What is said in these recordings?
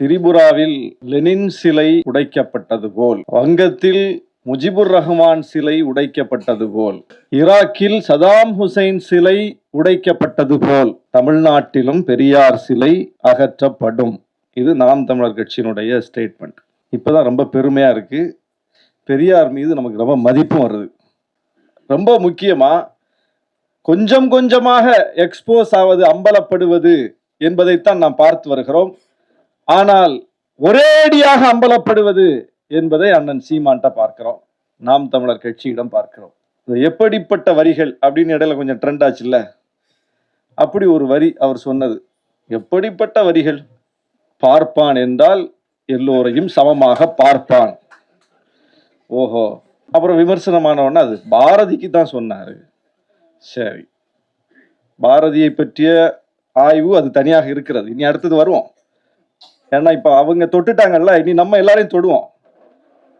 திரிபுராவில் லெனின் சிலை உடைக்கப்பட்டது போல் வங்கத்தில் முஜிபுர் ரஹ்மான் சிலை உடைக்கப்பட்டது போல் ஈராக்கில் சதாம் ஹுசைன் சிலை உடைக்கப்பட்டது போல் தமிழ்நாட்டிலும் பெரியார் சிலை அகற்றப்படும். இது நாம் தமிழர் கட்சியினுடைய ஸ்டேட்மெண்ட் இப்போதான் ரொம்ப பெருமையா இருக்கு. பெரியார் மீது நமக்கு ரொம்ப மதிப்பும் வருது. ரொம்ப முக்கியமா கொஞ்சம் கொஞ்சமாக எக்ஸ்போஸ் ஆவது அம்பலப்படுவது என்பதைத்தான் நாம் பார்த்து வருகிறோம். ஆனால் ஒரேடியாக அம்பலப்படுவது என்பதை அண்ணன் சீமான்ட்ட பார்க்கிறோம். நாம் தமிழர் கட்சியிடம் பார்க்கிறோம். எப்படிப்பட்ட வரிகள் அப்படின்னு இடையில கொஞ்சம் ட்ரெண்ட் ஆச்சுல்ல? அப்படி ஒரு வரி அவர் சொன்னது. எப்படிப்பட்ட வரிகள்? பார்ப்பான் என்றால் எல்லோரையும் சமமாக பார்ப்பான். ஓஹோ. அப்புறம் விமர்சனமானவன அது. பாரதிக்கு தான் சொன்னாரு. சரி. பாரதியை பற்றிய ஆய்வு அது தனியாக இருக்கிறது. இனி அடுத்தது வருவோம். ஏன்னா இப்போ அவங்க தொட்டுட்டாங்கல்ல இனி நம்ம எல்லாரையும் தொடுவோம்.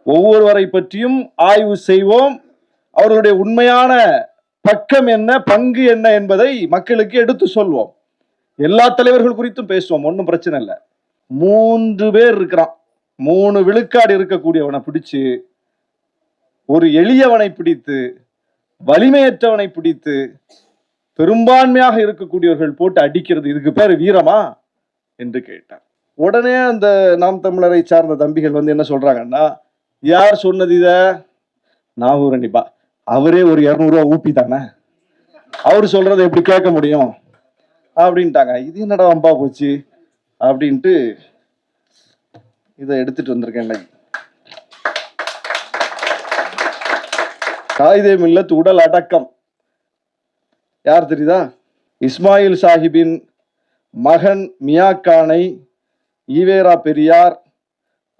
ஒவ்வொருவரை பற்றியும் ஆய்வு செய்வோம். அவர்களுடைய உண்மையான பக்கம் என்ன பங்கு என்ன என்பதை மக்களுக்கு எடுத்து சொல்வோம். எல்லா தலைவர்கள் குறித்தும் பேசுவோம் ஒன்றும் பிரச்சனை இல்லை. மூன்று பேர் இருக்கிறான். மூணு விழுக்காடு இருக்கக்கூடியவனை பிடிச்சு ஒரு எளியவனை பிடித்து வலிமையற்றவனை பிடித்து பெரும்பான்மையாக இருக்கக்கூடியவர்கள் போட்டு அடிக்கிறது இதுக்கு பேர் வீரமா? என்று கேட்டார். உடனே அந்த நாம் தமிழரை சார்ந்த தம்பிகள் வந்து என்ன சொல்றாங்கன்னா யார் சொன்னது இத? நாகூர் அண்டிப்பா அவரே ஒரு இரநூறுவா ஊப்பி தானே? அவர் சொல்றதை எப்படி கேட்க முடியும்? அப்படின்ட்டாங்க. இது என்னடா அம்பா போச்சு? அப்படின்ட்டு இதை எடுத்துட்டு வந்திருக்கேன் இன்னைக்கு. காயிதே மில்லத் உடல் அடக்கம். யார் தெரியுதா? இஸ்மாயில் சாஹிபின் மகன் மியாக்கானை ஈவேரா பெரியார்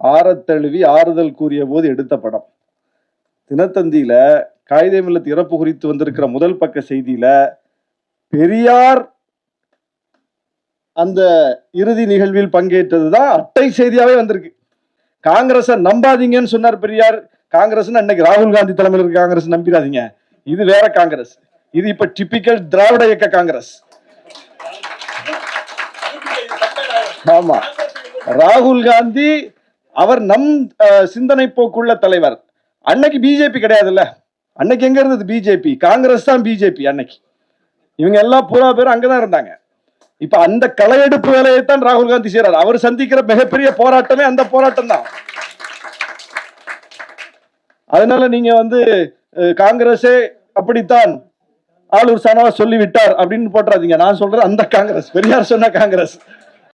ஆரத்தழுவி ஆறுதல் கூறிய போது எடுத்த படம். தினத்தந்தியில காயிதே மில்லத் இறப்பு குறித்து வந்திருக்கிற முதல் பக்க செய்தியில பெரியார் அந்த இறுதி நிகழ்வில் பங்கேற்றதுதான் அட்டை செய்தியாவே வந்திருக்கு. காங்கிரஸை நம்பாதீங்கன்னு சொன்னார் பெரியார். காங்கிரஸ் அன்னைக்கு ராகுல் காந்தி தலைமையில் இருக்க காங்கிரஸ் நம்பிடாதீங்க. இது வேற காங்கிரஸ். இது இப்ப டிபிக்கல் திராவிட இயக்க காங்கிரஸ். ஆமா. ராகுல் காந்தி அவர் நம் சிந்தனை போக்குள்ள தலைவர். அன்னைக்கு பிஜேபி கிடையாதுல்ல? அன்னைக்கு எங்க இருந்தது பிஜேபி? காங்கிரஸ் தான் பிஜேபி அன்னைக்கு. இவங்க எல்லாம் பூரா பேரும் அங்கதான் இருந்தாங்க. இப்ப அந்த களையெடுப்பு வேலையை தான் ராகுல் காந்தி செய்யறாரு அவர் சந்திக்கிற மிகப்பெரிய போராட்டமே அந்த போராட்டம் தான் அதனால நீங்க வந்து காங்கிரஸே அப்படித்தான் ஆளுர் சனவா சொல்லிவிட்டார் அப்படின்னு போட்டுறாதீங்க. நான் சொல்றேன் அந்த காங்கிரஸ். பெரியார் சொன்ன காங்கிரஸ்.